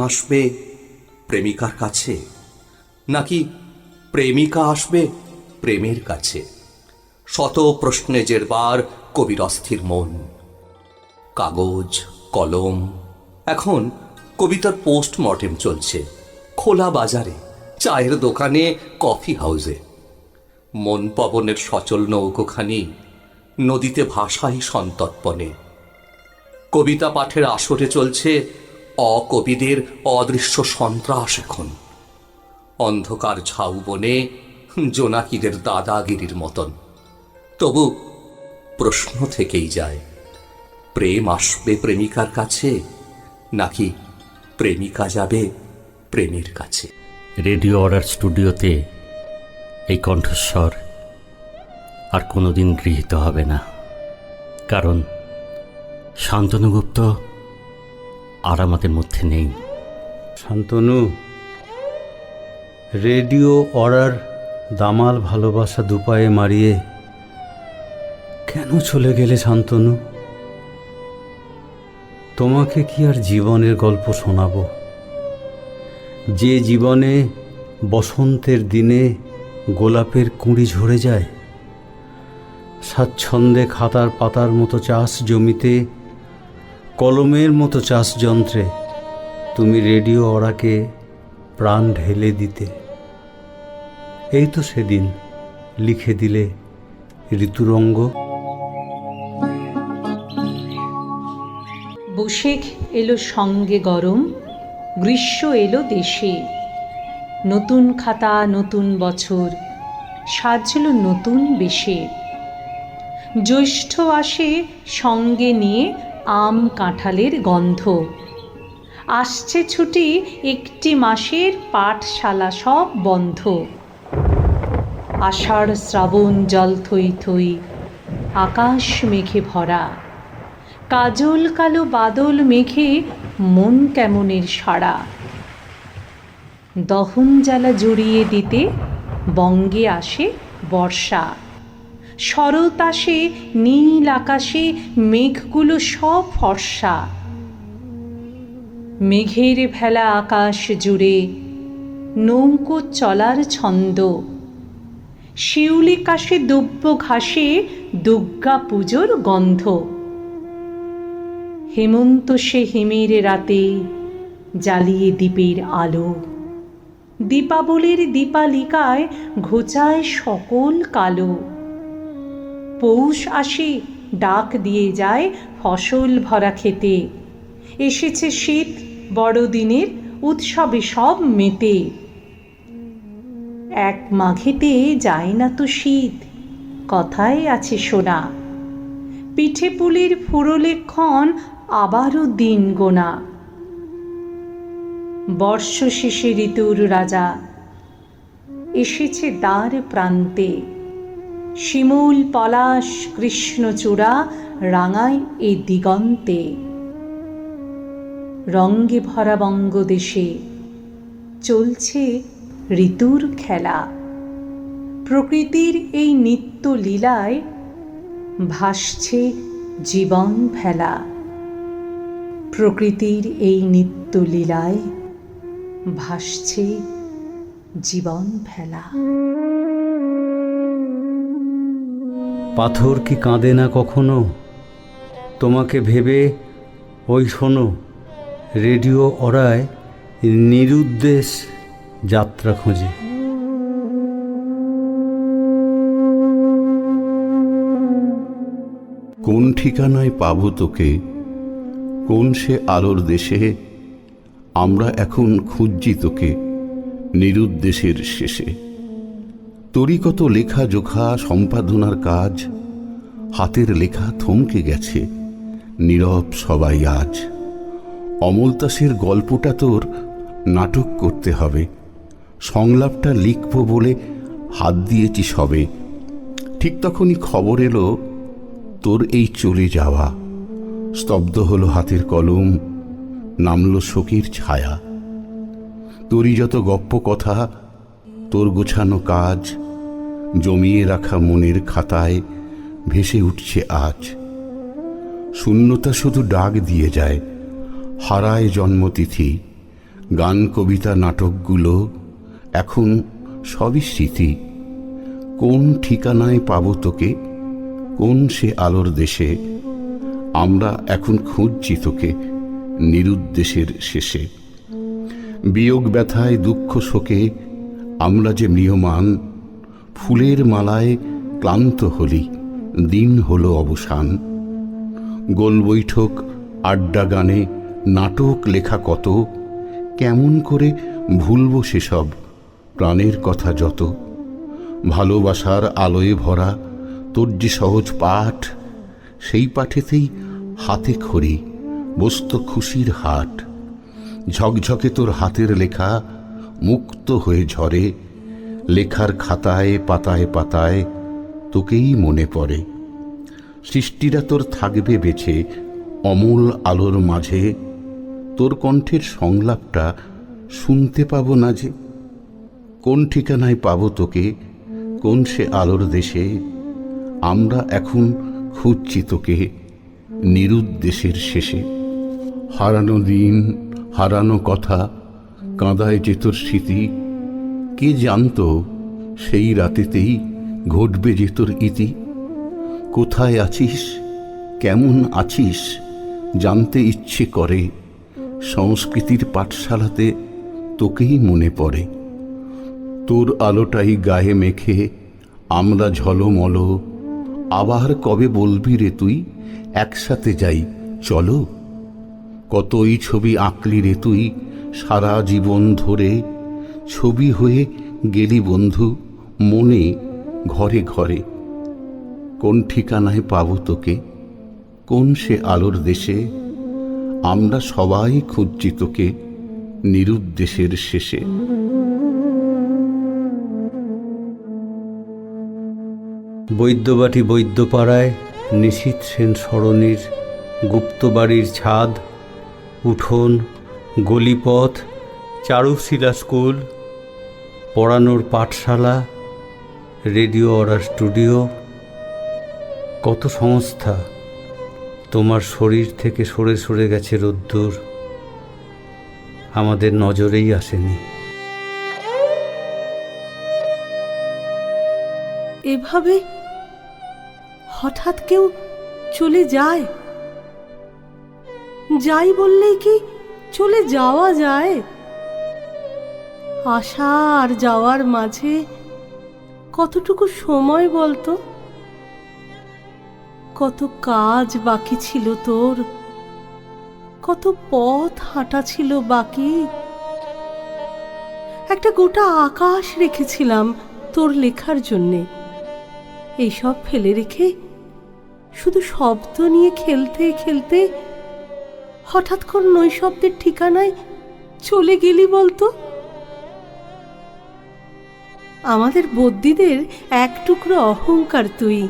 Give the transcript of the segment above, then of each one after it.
আসবে প্রেমিকার কাছে? নাকি প্রেমিকা আসবে প্রেমের কাছে? শত প্রশ্নে জেরবার কবির অস্থির মন। কাগজ, কলম, এখন কবিতার পোস্টমর্টেম চলছে। খোলা বাজারে, চায়ের দোকানে, কফি হাউসে। মন পবনের সচল নৌকোখানি, নদীতে ভাষাই সন্তর্পণে। কবিতা পাঠের আসরে চলছে অকবিদের অদৃশ্য সন্ত্রাস এখন। অন্ধকার ঝাউ বনে জোনাকিদের দাদাগিরির মতন। তবু প্রশ্ন থেকেই যায়, প্রেম আসবে প্রেমিকার কাছে, নাকি প্রেমিকা যাবে প্রেমের কাছে? রেডিও অর্ডার স্টুডিওতে এই কণ্ঠস্বর আর কোনোদিন গৃহীত হবে না। কারণ শান্তনু গুপ্ত আর আমাদের মধ্যে নেই। শান্তনু, রেডিও অর্ডার দামাল ভালোবাসা দুপায়ে মারিয়ে কেন চলে গেলে শান্তনু? তোমাকে কি আর জীবনের গল্প শোনাবো? যে জীবনে বসন্তের দিনে গোলাপের কুঁড়ি ঝরে যায়, স্বাচ্ছন্দ্যে খাতার পাতার মতো চাষ জমিতে কলমের মতো চাষ যন্ত্রে তুমি রেডিও অরাকে প্রাণ ঢেলে দিতে। এই তো সেদিন লিখে দিলে ঋতুরঙ্গ। বৈশেখ এলো সঙ্গে গরম, গ্রীষ্ম এলো দেশে। নতুন খাতা, নতুন বছর, সাজল নতুন বেশে। জ্যৈষ্ঠ আসে সঙ্গে নিয়ে আম কাঁঠালের গন্ধ। আসছে ছুটি, একটি মাসের পাঠশালা সব বন্ধ। আষাঢ় শ্রাবণ জল থই থই, আকাশ মেঘে ভরা। কাজল কালো বাদল মেঘে মন কেমনের সাড়া। দহন জ্বালা জড়িয়ে দিতে বঙ্গে আসে বর্ষা। আসে নীল আকাশে মেঘগুলো সব ফর্সা। মেঘের ভেলা আকাশ জুড়ে নৌকো চলার ছন্দ। শিউলি কাশে দুব্য ঘাসে দুর্গা পুজোর গন্ধ। হেমন্ত সে হিমের রাতে জ্বালিয়ে দ্বীপের আলো। দীপাবলির দীপালিকায় ঘোচায় সকল কালো। পৌষ আসে, ডাক দিয়ে যায় ফসল ভরা খেতে এসেছে শীত, বড়দিনের, উৎসবে সব মেতে। এক মাঘেতে যায় না তো শীত কথায় আছে শোনা। পিঠে পুলির ফুরলে ক্ষণ আবারও দিন গোনা। বর্ষ শেষে ঋতুর রাজা, এসেছে দ্বার প্রান্তে। শিমুল পলাশ কৃষ্ণচূড়া রাঙায় এ দিগন্তে। রঙ্গে ভরা বঙ্গদেশে চলছে ঋতুর খেলা। প্রকৃতির এই নিত্য লীলায় ভাসছে জীবন ফেলা প্রকৃতির এই নিত্য লীলায় ভাসছে জীবন ফেলা পাথর কি কাঁদে না কখনো? তোমাকে ভেবে, ওই শোনো, রেডিও অরায় নিরুদ্দেশ যাত্রা খোঁজে। কোন ঠিকানায় পাবো তোকে? কোন সে আলোর দেশে? আমরা এখন খুঁজছি তোকে, নিরুদ্দেশের শেষে। তোরই কত লেখা জোখা সম্পাদনার কাজ, হাতের লেখা থমকে গেছে, নীরব সবাই আজ। অমলতাসের গল্পটা তোর নাটক করতে হবে, সংলাপটা লিখব বলে হাত দিয়েছি সবে। ঠিক তখনই খবর এলো, তোর এই চলে যাওয়া। স্তব্ধ হলো হাতের কলম, নামল শোকের ছায়া। তোরই যত গপ্প কথা তোর গোছানো কাজ, জমিয়ে রাখা মনের খাতায় ভেসে উঠছে আজ। শূন্যতা শুধু ডাক দিয়ে যায়, হারায় জন্মতিথি, গান, কবিতা, নাটকগুলো এখন সবই স্মৃতি। কোন ঠিকানায় পাবো তোকে, কোন সে আলোর দেশে, আমরা এখন খুঁজছি তোকে নিরুদ্দেশের শেষে। বিয়োগ ব্যথায়, দুঃখ শোকে আমরা যে মৃয়মান ফুলের মালায় ক্লান্ত হলি, দিন হলো অবসান। গোল বৈঠক, আড্ডা গানে, নাটক লেখা কত, কেমন করে ভুলব সেসব, প্রাণের কথা যত। ভালোবাসার আলোয় ভরা, তোর যে সহজ পাঠ, সেই পাঠেতেই হাতে খড়ি, বস্ত খুশির হাট। ঝকঝকে তোর হাতের লেখা মুক্ত হয়ে ঝরে, লেখার খাতায়, পাতায় পাতায় তোকেই মনে পড়ে। সৃষ্টিরা তোর থাকবে বেছে, অমূল আলোর মাঝে। তোর কণ্ঠের সংলাপটা শুনতে পাবো না যে, কোন ঠিকানায় পাবো তোকে, কোন সে আলোর দেশে। আমরা এখন খুঁজছি তোকে নিরুদ্দেশের শেষে। হারানো দিন, হারানো কথা কাঁদায় যে তোর স্মৃতি, কে জানতো সেই রাতেতেই ঘটবে যে তোর ইতি? কোথায় আছিস? কেমন আছিস? জানতে ইচ্ছে করে। সংস্কৃতির পাঠশালাতে তোকেই মনে পড়ে। তোর আলোটাই গায়ে মেখে আমরা ঝলমল। আবার কবে বলবি রে তুই? একসাথে যাই, চলো। কতই ছবি আঁকলি রে তুই? সারা জীবন ধরে ছবি হয়ে গেলি বন্ধু, মনে ঘরে ঘরে। কোন ঠিকানায় পাবো তোকে? কোন সে আলোর দেশে? আমরা সবাই খুঁজছি তোকে নিরুদ্দেশের শেষে। বৈদ্যবাটি বৈদ্যপাড়ায় নিশীথ সেন সরণির গুপ্তবাড়ির ছাদ, উঠোন গলিপথ, চারুশিলা স্কুল, পড়ানোর পাঠশালা, রেডিও অর্ডার স্টুডিও, কত সংস্থা। তোমার শরীর থেকে সরে সরে গেছে রোদ্দুর। আমাদের নজরেই আসেনি। এভাবে হঠাৎ কেউ চলে যায়? যাই বললেই কি চলে যাওয়া যায়। আসা আর যাওয়ার মাঝে কতটুকু সময় বলতো? কত কাজ বাকি ছিল তোর। কত পথ হাঁটা ছিল বাকি। একটা গোটা আকাশ রেখেছিলাম তোর লেখার জন্যে। এইসব ফেলে রেখে শুধু শব্দ নিয়ে খেলতে খেলতে হঠাৎ কোন নৈশব্দের ঠিকানায় চলে গেলি বলতো? আমাদের বদ্যিদের এক টুকরো অহংকার তুই।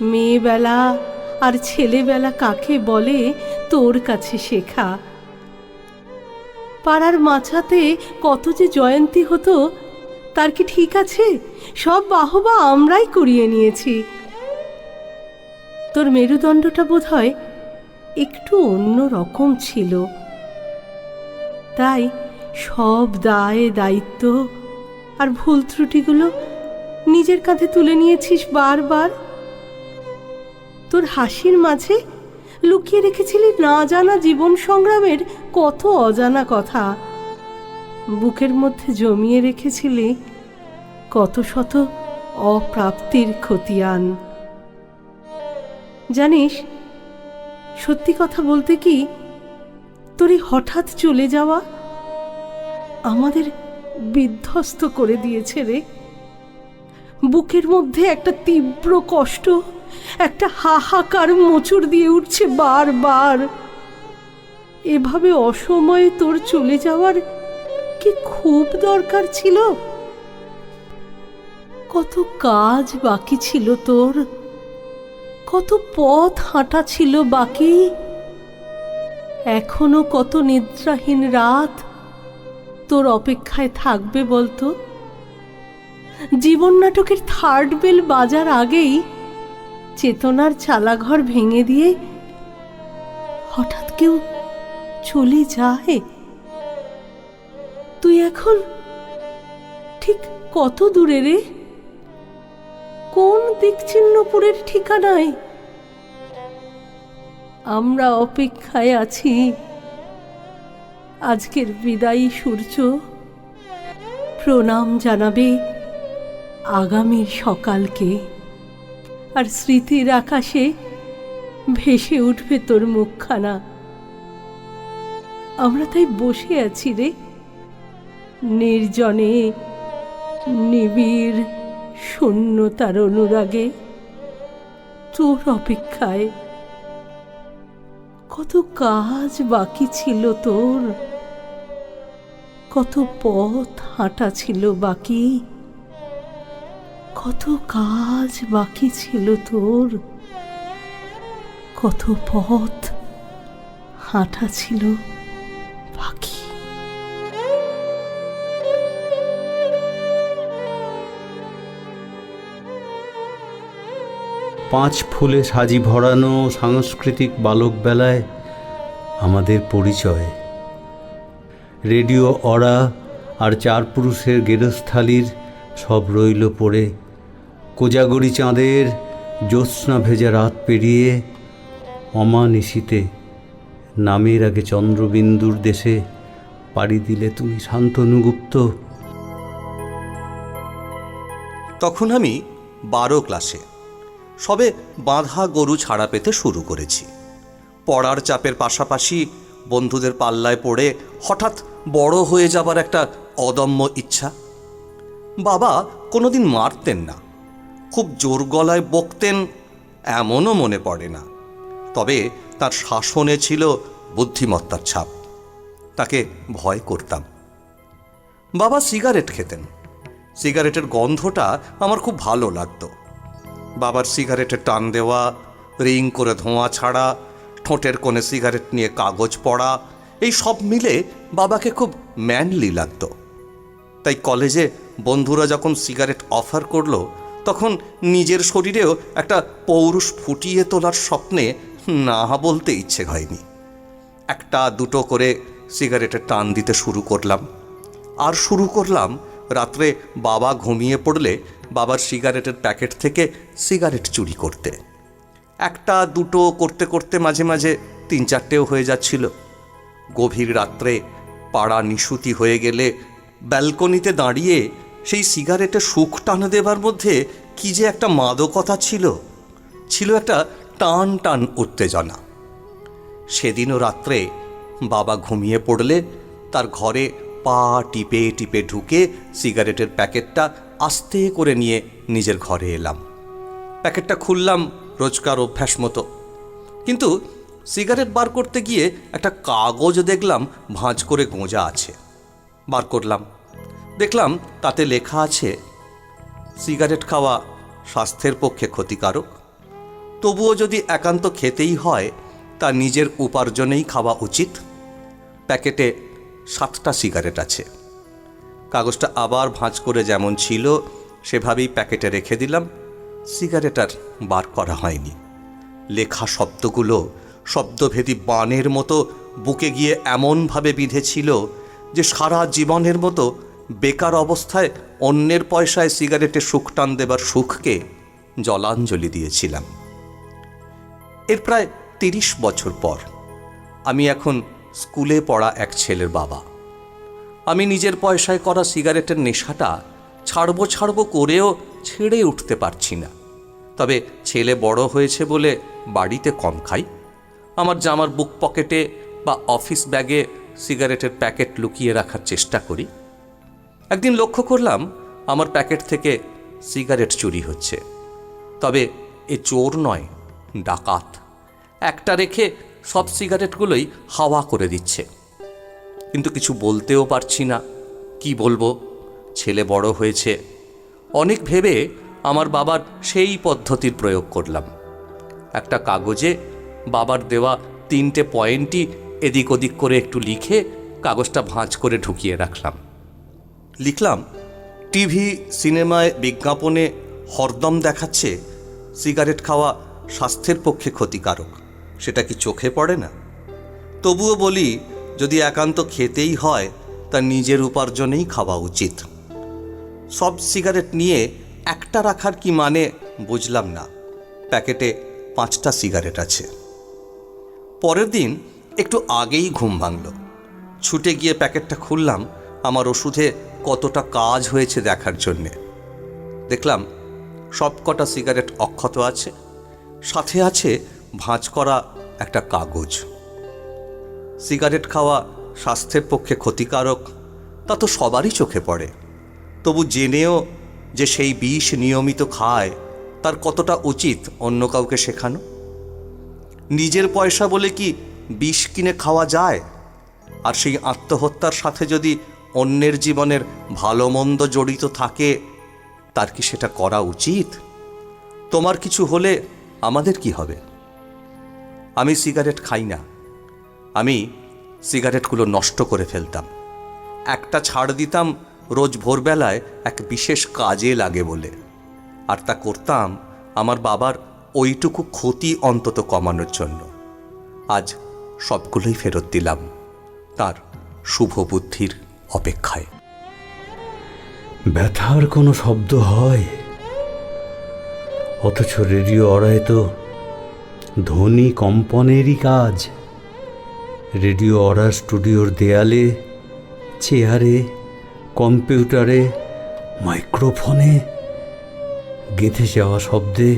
মেয়েবেলা আর ছেলেবেলা কাকে বলে তোর কাছে শেখা? পাড়ার মাছাতে কত যে জয়ন্তী হতো, তার কি ঠিক আছে? সব বাহবা আমরাই করিয়ে নিয়েছি। তোর মেরুদণ্ডটা বোধ হয় একটু অন্য রকম ছিল। তাই সব দায় দায়িত্ব আর ভুল ত্রুটিগুলো নিজের কাঁধে তুলে নিয়েছিস বারবার। তোর হাসির মাঝে লুকিয়ে রেখেছিলি না জানা জীবন সংগ্রামের কত অজানা কথা। বুকের মধ্যে জমিয়ে রেখেছিলি কত শত অপ্রাপ্তির খতিয়ান। জানিস সত্যি কথা বলতে কি, তোর হঠাৎ চলে যাওয়া আমাদের বিধ্বস্ত করে দিয়েছে রে। বুকের মধ্যে একটা তীব্র কষ্ট, একটা হাহাকার মোচড় দিয়ে উঠছে বারবার। এভাবে অসময়ে তোর চলে যাওয়ার কি খুব দরকার ছিল? কত কাজ বাকি ছিল তোর। কত পথ হাঁটা ছিল বাকি? এখনও কত নিদ্রাহীন রাত? তোর অপেক্ষায় থাকবে বলতো? জীবন নাটকের থার্ড বেল বাজার আগেই চেতনার চালাঘর ভেঙে দিয়ে হঠাৎ কেউ চলে যায়। তুই এখন ঠিক কত দূরে রে? কোন দিকচিহ্নপুরের ঠিকানায়? আমরা অপেক্ষায় আছি। আজকের বিদায়ী সূর্য প্রণাম জানাবে আগামীর সকালকে। আর স্মৃতির আকাশে ভেসে উঠবে তোর মুখখানা। আমরা তাই বসে আছি রে, নির্জনে নিবিড় শূন্যতার অনুরাগে, তোর অপেক্ষায়। কত কাজ বাকি ছিল তোর। কত পথ হাঁটা ছিল বাকি। কত কাজ বাকি ছিল তোর। কত পথ হাঁটা ছিল বাকি। পাঁচ ফুলে সাজি ভরানো সাংস্কৃতিক বালকবেলায় আমাদের পরিচয়। রেডিও অরা আর চার পুরুষের গেরস্থালির সব রইল পড়ে। কোজাগরি চাঁদের জ্যোৎস্না ভেজা রাত পেরিয়ে অমানিশিতে নামের আগে চন্দ্রবিন্দুর দেশে পাড়ি দিলে তুমি শান্তনুগুপ্ত। তখন আমি বারো ক্লাসে। সবে বাঁধা গরু ছাড়া পেতে শুরু করেছি। পড়ার চাপের পাশাপাশি বন্ধুদের পাল্লায় পড়ে হঠাৎ বড় হয়ে যাবার একটা অদম্য ইচ্ছা। বাবা কোনোদিন মারতেন না। খুব জোর গলায় বকতেন, এমনও মনে পড়ে না। তবে তার শাসনে ছিল বুদ্ধিমত্তার ছাপ। তাকে ভয় করতাম। বাবা সিগারেট খেতেন। সিগারেটের গন্ধটা আমার খুব ভালো লাগতো। বাবার সিগারেটে টান দেওয়া, রিং করে ধোঁয়া ছাড়া, ঠোঁটের কোণে সিগারেট নিয়ে কাগজ পড়া, এই সব মিলে বাবাকে খুব ম্যানলি লাগতো। তাই কলেজে বন্ধুরা যখন সিগারেট অফার করল, তখন নিজের শরীরেও একটা পৌরুষ ফুটিয়ে তোলার স্বপ্নে না বলতে ইচ্ছে হয়নি। একটা দুটো করে সিগারেটে টান দিতে শুরু করলাম। আর শুরু করলাম রাত্রে বাবা ঘুমিয়ে পড়লে বাবার সিগারেটের প্যাকেট থেকে সিগারেট চুরি করতে। একটা, দুটো করতে করতে মাঝে মাঝে তিন চারটেও হয়ে যাচ্ছিল। গভীর রাত্রে পাড়া নিশুতি হয়ে গেলে ব্যালকনিতে দাঁড়িয়ে সেই সিগারেটে সুখ টান দেবার মধ্যে কি যে একটা মাদকতা ছিল ছিল একটা টান টান উত্তেজনা। সেদিনও রাত্রে বাবা ঘুমিয়ে পড়লে তার ঘরে পা টিপে টিপে ঢুকে সিগারেটের প্যাকেটটা আস্তে করে নিয়ে নিজের ঘরে এলাম। প্যাকেটটা খুললাম, রোজকার অভ্যাস মতো। কিন্তু সিগারেট বার করতে গিয়ে একটা কাগজ দেখলাম, ভাঁজ করে গোঁজা আছে। বার করলাম। দেখলাম তাতে লেখা আছে, সিগারেট খাওয়া স্বাস্থ্যের পক্ষে ক্ষতিকারক। তবুও যদি একান্ত খেতেই হয়, তা নিজের উপার্জনেই খাওয়া উচিত। প্যাকেটে সাতটা সিগারেট আছে। কাগজটা আবার ভাঁজ করে যেমন ছিল, সেভাবেই প্যাকেটে রেখে দিলাম। সিগারেট আর বার করা হয়নি। লেখা শব্দগুলো শব্দভেদী বানের মতো বুকে গিয়ে এমনভাবে বিঁধেছিল যে সারা জীবনের মতো বেকার অবস্থায় অন্যের পয়সায় সিগারেটে সুখ টান দেবার সুখকে জলাঞ্জলি দিয়েছিলাম। এর প্রায় তিরিশ বছর পর আমি এখন স্কুলে পড়া এক ছেলের বাবা। আমি নিজের পয়সায় করা সিগারেটের নেশাটা ছাড়বো ছাড়বো করেও ছেড়ে উঠতে পারছি না। তবে ছেলে বড় হয়েছে বলে বাড়িতে কম খাই। আমার জামার বুক পকেটে বা অফিস ব্যাগে সিগারেটের প্যাকেট লুকিয়ে রাখার চেষ্টা করি। একদিন লক্ষ্য করলাম আমার প্যাকেট থেকে সিগারেট চুরি হচ্ছে। তবে এ চোর নয়, ডাকাত। একটা রেখে সব সিগারেটগুলোই হাওয়া করে দিচ্ছে। কিন্তু কিছু বলতেও পারছি না। কি বলব? ছেলে বড় হয়েছে। অনেক ভেবে আমার বাবার সেই পদ্ধতির প্রয়োগ করলাম। একটা কাগজে বাবার দেওয়া তিনটে পয়েন্টই এদিক ওদিক করে একটু লিখে কাগজটা ভাঁজ করে ঢুকিয়ে রাখলাম। লিখলাম, টিভি, সিনেমায় বিজ্ঞাপনে হরদম দেখাচ্ছে, সিগারেট খাওয়া স্বাস্থ্যের পক্ষে ক্ষতিকারক। সেটা কি চোখে পড়ে না? তবুও বলি, যদি একান্ত খেতেই হয়, তা নিজের উপার্জনেই খাওয়া উচিত। সব সিগারেট নিয়ে একটা রাখার কি মানে বুঝলাম না। প্যাকেটে পাঁচটা সিগারেট আছে। পরের দিন একটু আগেই ঘুম ভাঙল। ছুটে গিয়ে প্যাকেটটা খুললাম, আমার ওষুধে কতটা কাজ হয়েছে দেখার জন্যে। দেখলাম সব কটা সিগারেট অক্ষত আছে, সাথে আছে ভাঁজ করা একটা কাগজ। সিগারেট খাওয়া স্বাস্থ্যের পক্ষে ক্ষতিকারক, তা তো সবারই চোখে পড়ে। তবু জেনেও যে সেই বিষ নিয়মিত খায়, তার কতটা উচিত অন্য কাউকে শেখানো? নিজের পয়সা বলে কি বিষ কিনে খাওয়া যায়? আর সেই আত্মহত্যার সাথে যদি অন্যের জীবনের ভালো মন্দ জড়িত থাকে, তার কি সেটা করা উচিত? তোমার কিছু হলে আমাদের কি হবে? আমি সিগারেট খাই না। আমি সিগারেটগুলো নষ্ট করে ফেলতাম। একটা ছাড় দিতাম রোজ ভোরবেলায় এক বিশেষ কাজে লাগে বলে। আর তা করতাম আমার বাবার ওইটুকু ক্ষতি অন্তত কমানোর জন্য। আজ সবগুলোই ফেরত দিলাম তার শুভ বুদ্ধির অপেক্ষায়। ব্যথার কোনো শব্দ হয়? অথচ রেডিও অড়ায় তো ধ্বনি কম্পনেরই কাজ। রেডিও অর্ডার স্টুডিওর দেয়ালে, চেয়ারে, কম্পিউটারে, মাইক্রোফোনে গেঁথে যাওয়া শব্দে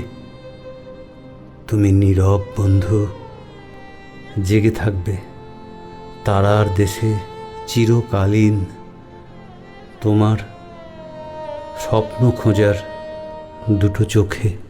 তুমি নীরব বন্ধু, জেগে থাকবে। তারার দেশে চিরকালীন তোমার স্বপ্ন খোঁজার দুটো চোখে।